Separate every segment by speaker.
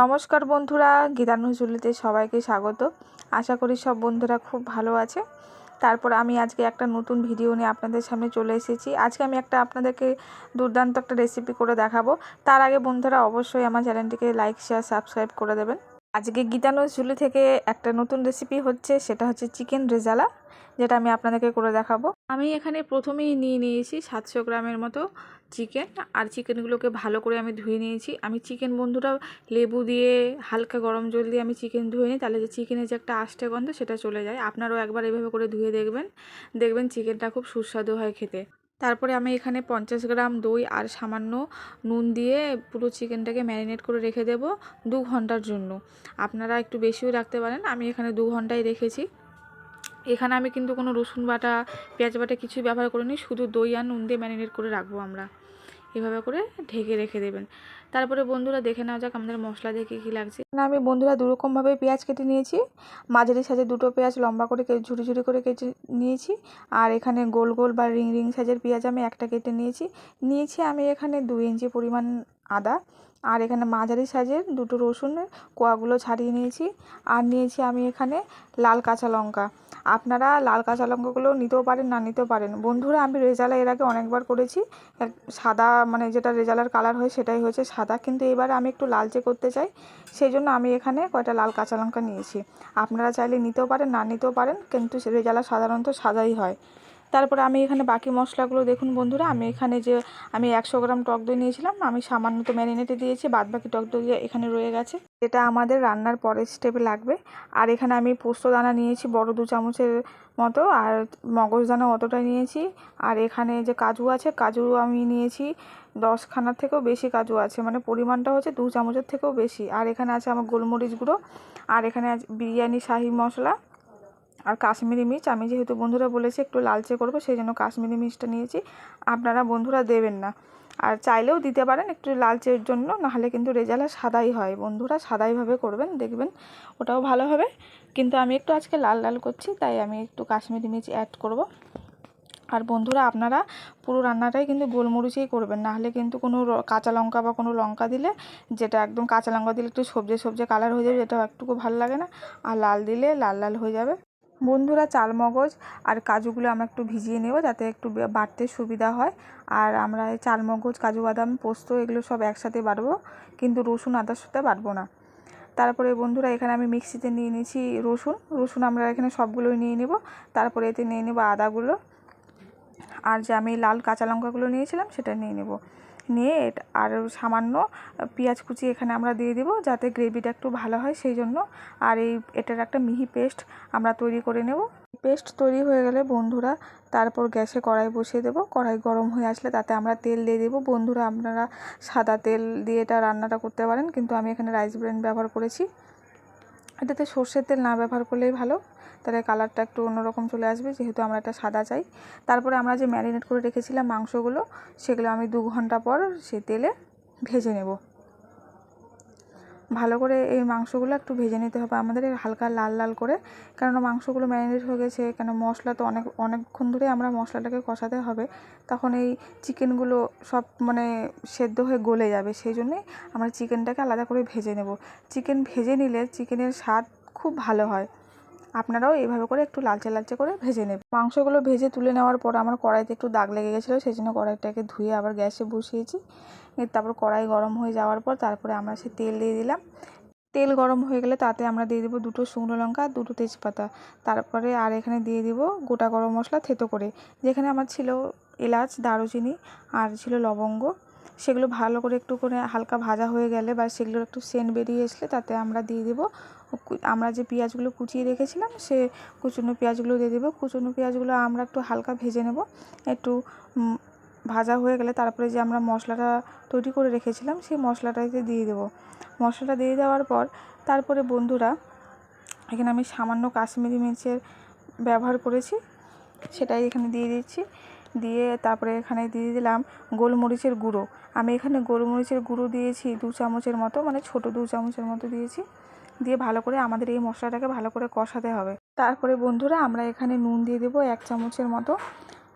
Speaker 1: নমস্কার বন্ধুরা গীতানুজুলিতে সবাইকে স্বাগত। আশা করি সব বন্ধুরা খুব ভালো আছে। তারপর আমি আজকে একটা নতুন ভিডিও নিয়ে আপনাদের সামনে চলে এসেছি। আজকে আমি একটা আপনাদেরকে দুর্দান্ত একটা রেসিপি করে দেখাবো। তার আগে বন্ধুরা অবশ্যই আমার চ্যানেলটিকে লাইক শেয়ার সাবস্ক্রাইব করে দেবেন। আজকে গীতানুজুলি থেকে একটা নতুন রেসিপি হচ্ছে, সেটা হচ্ছে চিকেন রেজালা, যেটা আমি আপনাদেরকে করে দেখাবো। আমি এখানে প্রথমেই নিয়ে নিয়েছি সাতশো গ্রামের মতো চিকেন আর চিকেনগুলোকে ভালো করে আমি ধুয়ে নিয়েছি। আমি চিকেন বন্ধুরা লেবু দিয়ে, হালকা গরম জল দিয়ে আমি চিকেন ধুয়ে নিই, তাহলে যে চিকেনের যে একটা আষ্টে গন্ধ সেটা চলে যায়। আপনারাও একবার এভাবে করে ধুয়ে দেখবেন। দেখবেন চিকেনটা খুব সুস্বাদু হয় খেতে। তারপরে আমি এখানে পঞ্চাশ গ্রাম দই আর সামান্য নুন দিয়ে পুরো চিকেনটাকে ম্যারিনেট করে রেখে দেব দু ঘণ্টার জন্য। আপনারা একটু বেশিও রাখতে পারেন, আমি এখানে দু ঘন্টায় রেখেছি। এখানে আমি কিন্তু কোনো রসুন বাটা, পেঁয়াজ বাটা কিছুই ব্যবহার করিনি, শুধু দই আর নুন দিয়ে ম্যারিনেট করে রাখব আমরা। এভাবে করে ঢেকে রেখে দেবেন। তারপরে বন্ধুরা দেখে নেওয়া যাক আমাদের মশলা দিয়ে কী কী লাগছে। না, আমি বন্ধুরা দুরকমভাবে পেঁয়াজ কেটে নিয়েছি, মাঝারি সাজে দুটো পেঁয়াজ লম্বা করে ঝুড়ি ঝুড়ি করে কেটে নিয়েছি, আর এখানে গোল গোল বা রিং রিং সাইজের পেঁয়াজ আমি একটা কেটে নিয়েছি। নিয়েছি আমি এখানে দু ইঞ্চি পরিমাণ আদা। আর এখানে মাঝারি সাইজের দুটো রসুনের কোয়াগুলো ছাড়িয়ে নিয়েছি। আর নিয়েছি আমি এখানে লাল কাঁচা লঙ্কা। আপনারা লাল কাঁচা লঙ্কাগুলো নিতেও পারেন, না নিতেও পারেন। বন্ধুরা, আমি রেজালা এর আগে অনেকবার করেছি। সাদা মানে যেটা রেজালার কালার হয় সেটাই হয়েছে সাদা। কিন্তু এবার আমি একটু লালচে করতে চাই। সেই জন্য আমি এখানে কয়টা লাল কাঁচা লঙ্কা নিয়েছি। আপনারা চাইলে নিতেও পারেন, না নিতেও পারেন। কিন্তু রেজালা সাধারণত সাদাই হয়। তারপরে আমি এখানে বাকি মশলাগুলো দেখুন বন্ধুরা, আমি এখানে যে আমি একশো গ্রাম টক দই নিয়েছিলাম, আমি সামান্য তো ম্যারিনেটে দিয়েছি বাদ বাকি টক দই এখানে রয়ে গেছে। এটা আমাদের রান্নার পরের স্টেপে লাগবে। আর এখানে আমি পোস্ত দানা নিয়েছি, বড় দু চামচের মতো, আর মগজ দানা অতটা নিয়েছি। আর এখানে যে কাজু আছে, কাজু আমি নিয়েছি দশখানার থেকেও বেশি কাজু আছে মানে পরিমাণটা হচ্ছে দু চামচের থেকেও বেশি। আর এখানে আছে আমার গোলমরিচ গুঁড়ো, আর এখানে বিরিয়ানি, শাহি মশলা আর কাশ্মীরি মির্চ, আমি যেহেতু বন্ধুরা বলেছি একটু লালচে করব, সেই জন্য কাশ্মীরি মির্চটা নিয়েছি। আপনারা বন্ধুরা দেবেন না। আর চাইলেও দিতে পারেন একটু লালচের জন্য, নাহলে কিন্তু রেজাল্ট সাদাই হয়। বন্ধুরা সাদাইভাবে করবেন, দেখবেন ওটাও ভালো হবে। কিন্তু আমি একটু আজকে লাল লাল করছি, তাই আমি একটু কাশ্মীরি মির্চ অ্যাড করব। আর বন্ধুরা, আপনারা পুরো রান্নাটাই কিন্তু গোলমরিচেই করবেন, নাহলে কিন্তু কোনো কাঁচা লঙ্কা বা কোনো লঙ্কা দিলে যেটা একদম কাঁচা লঙ্কা দিলে একটু সবজি সবজি কালার হয়ে যাবে যেটা একটুকু ভালো লাগে না। আর লাল দিলে লাল লাল হয়ে যাবে। বন্ধুরা চালমগজ আর কাজুগুলো আমরা একটু ভিজিয়ে নেব যাতে একটু বাটতে সুবিধা হয়। আর আমরা এই চালমগজ, কাজু বাদাম, পোস্ত এগুলো সব একসাথে বাটবো কিন্তু রসুন, আদার সাথে বাটবো না। তারপরে বন্ধুরা এখানে আমি মিক্সিতে নিয়ে নিয়েছি রসুন। রসুন আমরা এখানে সবগুলোই নিয়ে নেব। তারপরে এতে নিয়ে নেব আদাগুলো। আর যে আমি লাল কাঁচা লঙ্কাগুলো নিয়েছিলাম সেটা নিয়ে নেব। নিয়ে আর সামান্য পেঁয়াজ কুচি এখানে আমরা দিয়ে দেবো যাতে গ্রেভিটা একটু ভালো হয় সেই জন্য আর এই, এটার একটা মিহি পেস্ট আমরা তৈরি করে নেব। পেস্ট তৈরি হয়ে গেলে বন্ধুরা তারপর গ্যাসে কড়াই বসিয়ে দেবো। কড়াই গরম হয়ে আসলে তাতে আমরা তেল দিয়ে দেবো। বন্ধুরা আপনারা সাদা তেল দিয়ে এটা রান্নাটা করতে পারেন, কিন্তু আমি এখানে রাইস ব্রেন ব্যবহার করেছি। এটাতে সর্ষের তেল না ব্যবহার করলেই ভালো। তাহলে কালারটা একটু অন্যরকম চলে আসবে, যেহেতু আমরা একটা সাদা চাই। তারপরে আমরা যে ম্যারিনেট করে রেখেছিলাম মাংসগুলো, সেগুলো আমি দু ঘণ্টা পর সে তেলে ভেজে নেব। ভালো করে এই মাংসগুলো একটু ভেজে নিতে হবে আমাদের হালকা লাল লাল করে। কেননা মাংসগুলো ম্যারিনেট হয়ে গেছে, কেন মশলা তো অনেক, অনেকক্ষণ ধরে আমরা মশলাটাকে কষাতে হবে, তখন এই চিকেনগুলো সব মানে সেদ্ধ হয়ে গলে যাবে। সেই জন্যেই আমরা চিকেনটাকে আলাদা করে ভেজে নেব। চিকেন ভেজে নিলে চিকেনের স্বাদ খুব ভালো হয়। আপনারাও এইভাবে করে একটু লালচে লালচে করে ভেজে নেবেন। মাংসগুলো ভেজে তুলে নেওয়ার পর আমার কড়াইতে একটু দাগ লেগে গেছিল, সেই জন্য কড়াইটাকে ধুয়ে আবার গ্যাসে বসিয়েছি। তারপর কড়াই গরম হয়ে যাওয়ার পর তারপরে আমরা সে তেল দিয়ে দিলাম। তেল গরম হয়ে গেলে তাতে আমরা দিয়ে দেবো দুটো শুকনো লঙ্কা, দুটো তেজপাতা। তারপরে আর এখানে দিয়ে দিব গোটা গরম মশলা থেতো করে, যেখানে আমার ছিল এলাচ, দারুচিনি আর ছিল লবঙ্গ। সেগুলো ভালো করে একটু করে হালকা ভাজা হয়ে গেলে বা সেগুলোর একটু সেন্ট বেরিয়ে আসলে তাতে আমরা দিয়ে দেবো। আমরা যে পেঁয়াজগুলো কুচিয়ে রেখেছিলাম সে কুচুনো পেঁয়াজগুলো দিয়ে দেবো। কুচুনো পেঁয়াজগুলো আমরা একটু হালকা ভেজে নেব। একটু ভাজা হয়ে গেলে তারপরে যে আমরা মশলাটা তৈরি করে রেখেছিলাম সেই মশলাটাতে দিয়ে দেবো। মশলাটা দিয়ে দেওয়ার পর তারপরে বন্ধুরা, এখানে আমি সামান্য কাশ্মীরি মির্চের ব্যবহার করেছি, সেটাই এখানে দিয়ে দিচ্ছি। দিয়ে তারপরে এখানে দিয়ে দিলাম গোলমরিচের গুঁড়ো। আমি এখানে গোলমরিচের গুঁড়ো দিয়েছি দু চামচের মতো মানে ছোট দু চামচের মতো দিয়েছি। দিয়ে ভালো করে আমাদের এই মশলাটাকে ভালো করে কষাতে হবে। তারপরে বন্ধুরা আমরা এখানে নুন দিয়ে দেবো এক চামচের মতো।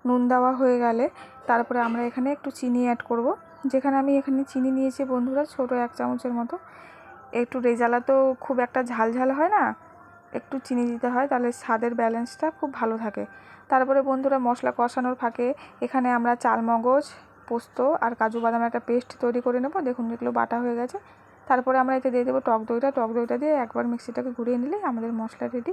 Speaker 1: নুন দেওয়া হয়ে গেলে তারপরে আমরা এখানে একটু চিনি অ্যাড করব। যেখানে আমি এখানে চিনি নিয়েছি বন্ধুরা ছোট এক চামচের মতো। একটু রেজালা তো খুব একটা ঝাল ঝাল হয় না? একটু চিনি দিতে হয়, তাহলে স্বাদের ব্যালেন্সটা খুব ভালো থাকে। তারপরে বন্ধুরা মশলা কষানোর ফাঁকে এখানে আমরা চালমগজ, পোস্ত আর কাজু বাদামের একটা পেস্ট তৈরি করে নেব। দেখুন যেগুলো বাটা হয়ে গেছে। তারপরে আমরা এতে দিয়ে দেবো টক দইটা। টক দইটা দিয়ে একবার মিক্সিটাকে ঘুরিয়ে নিলে আমাদের মশলা রেডি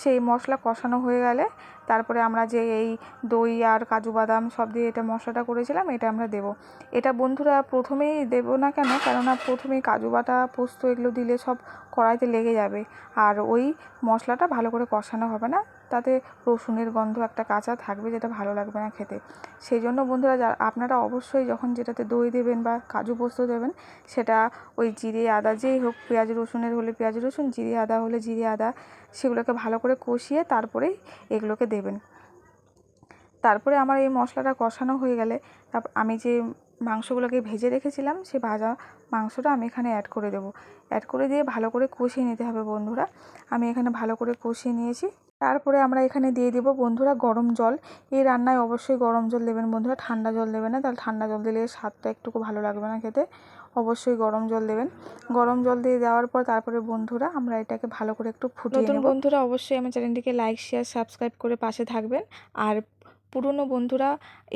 Speaker 1: সেই মশলা কষানো হয়ে গেলে তারপরে আমরা যে এই দই আর কাজু বাদাম সব দিয়ে এটা মশলাটা করেছিলাম, এটা আমরা দেবো। এটা বন্ধুরা প্রথমেই দেবো না কেন? কেননা প্রথমেই কাজু বাটা, পোস্ত এগুলো দিলে সব কড়াইতে লেগে যাবে। আর ওই মশলাটা ভালো করে কষানো হবে না। তাতে রসুনের গন্ধ একটা কাঁচা থাকবে যেটা ভালো লাগবে না খেতে। সেই জন্য বন্ধুরা যা, আপনারা অবশ্যই যখন যেটাতে দই দেবেন বা কাজু পোস্ত দেবেন, সেটা ওই জিরে, আদা যেই হোক, পেঁয়াজ রসুনের হলে পেঁয়াজ রসুন, জিরে, আদা হলে জিরে, আদা, সেগুলোকে ভালো করে কষিয়ে তারপরেই এগুলোকে দেবেন। তারপরে আমার এই মশলাটা কষানো হয়ে গেলে তারপর আমি যে মাংসগুলোকে ভেজে রেখেছিলাম, সে ভাজা মাংসটা আমি এখানে অ্যাড করে দেবো। অ্যাড করে দিয়ে ভালো করে কষিয়ে নিতে হবে বন্ধুরা। আমি এখানে ভালো করে কষিয়ে নিয়েছি। তারপরে আমরা এখানে দিয়ে দেবো বন্ধুরা গরম জল। এই রান্নায় অবশ্যই গরম জল দেবেন বন্ধুরা ঠান্ডা জল দেবেন না। তাহলে ঠান্ডা জল দিলে স্বাদটা একটুকু ভালো লাগবে না খেতে। অবশ্যই গরম জল দেবেন। গরম জল দিয়ে দেওয়ার পর তারপরে বন্ধুরা আমরা এটাকে ভালো করে একটু ফুটিয়ে নতুন বন্ধুরা অবশ্যই আমার চ্যানেলটিকে লাইক শেয়ার সাবস্ক্রাইব করে পাশে থাকবেন। আর পুরনো বন্ধুরা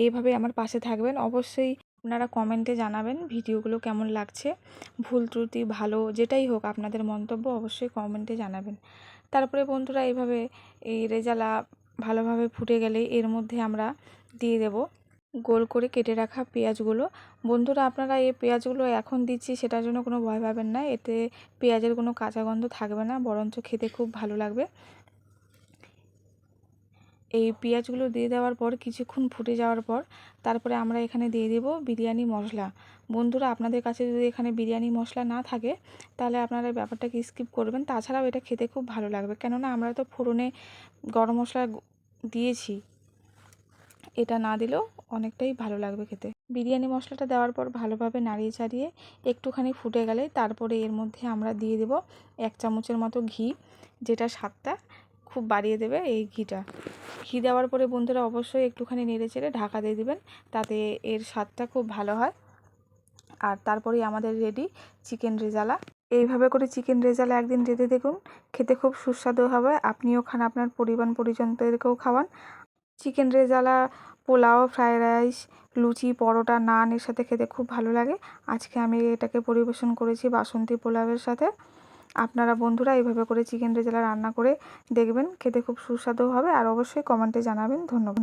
Speaker 1: এইভাবে আমার পাশে থাকবেন। অবশ্যই আপনারা কমেন্টে জানাবেন ভিডিওগুলো কেমন লাগছে। ভুল ত্রুটি ভালো যেটাই হোক আপনাদের মন্তব্য অবশ্যই কমেন্টে জানাবেন। তারপরে বন্ধুরা এইভাবে এই রেজালা ভালোভাবে ফুটে গেলে এর মধ্যে আমরা দিয়ে দেব। গোল করে কেটে রাখা পেঁয়াজগুলো। বন্ধুরা আপনারা এই পেঁয়াজগুলো এখন দিচ্ছি সেটার জন্য কোনো ভয় পাবেন না। এতে পেঁয়াজের কোনো কাঁচা গন্ধ থাকবে না, বরঞ্চ খেতে খুব ভালো লাগবে। এই পেঁয়াজগুলো দিয়ে দেওয়ার পর, কিছুক্ষণ ফুটে যাওয়ার পর, তারপরে আমরা এখানে দিয়ে দেব বিরিয়ানি মশলা। বন্ধুরা, আপনাদের কাছে যদি এখানে বিরিয়ানি মশলা না থাকে, তাহলে আপনারা ব্যাপারটাকে স্কিপ করবেন। তাছাড়াও এটা খেতে খুব ভালো লাগবে। কেননা, আমরা তো ফোড়নে গরম মশলা দিয়েছি। এটা না দিলেও অনেকটাই ভালো লাগবে খেতে। বিরিয়ানি মশলাটা দেওয়ার পর ভালোভাবে নাড়িয়ে চাড়িয়ে একটুখানি ফুটে গেলে, তারপরে এর মধ্যে আমরা দিয়ে দেব এক চামচের মতো ঘি, যেটা স্বাদটা খুব বাড়িয়ে দেবে এই ঘিটা। ঘি দেওয়ার পরে বন্ধুরা অবশ্যই একটুখানি নেড়ে চেড়ে ঢাকা দিয়ে দিবেন, তাতে এর স্বাদটা খুব ভালো হয়। আর তারপরেই আমাদের রেডি চিকেন রেজালা। এইভাবে করে চিকেন রেজালা একদিন রেঁধে দেখুন, খেতে খুব সুস্বাদু হবে। আপনিও খান, আপনার পরিবার, পরিজনদেরকেও খাওয়ান। Chicken rezala, pulao fried rice luchi, paratha, naan এর সাথে খেতে খুব ভালো লাগে। আজকে আমি এটাকে পরিবেশন করেছি বাসন্তী পোলাওয়ের সাথে। আপনারা বন্ধুরা এইভাবে করে চিকেন রেজালা রান্না করে দেখবেন, খেতে খুব সুস্বাদু হবে। আর অবশ্যই কমেন্টে জানাবেন। ধন্যবাদ।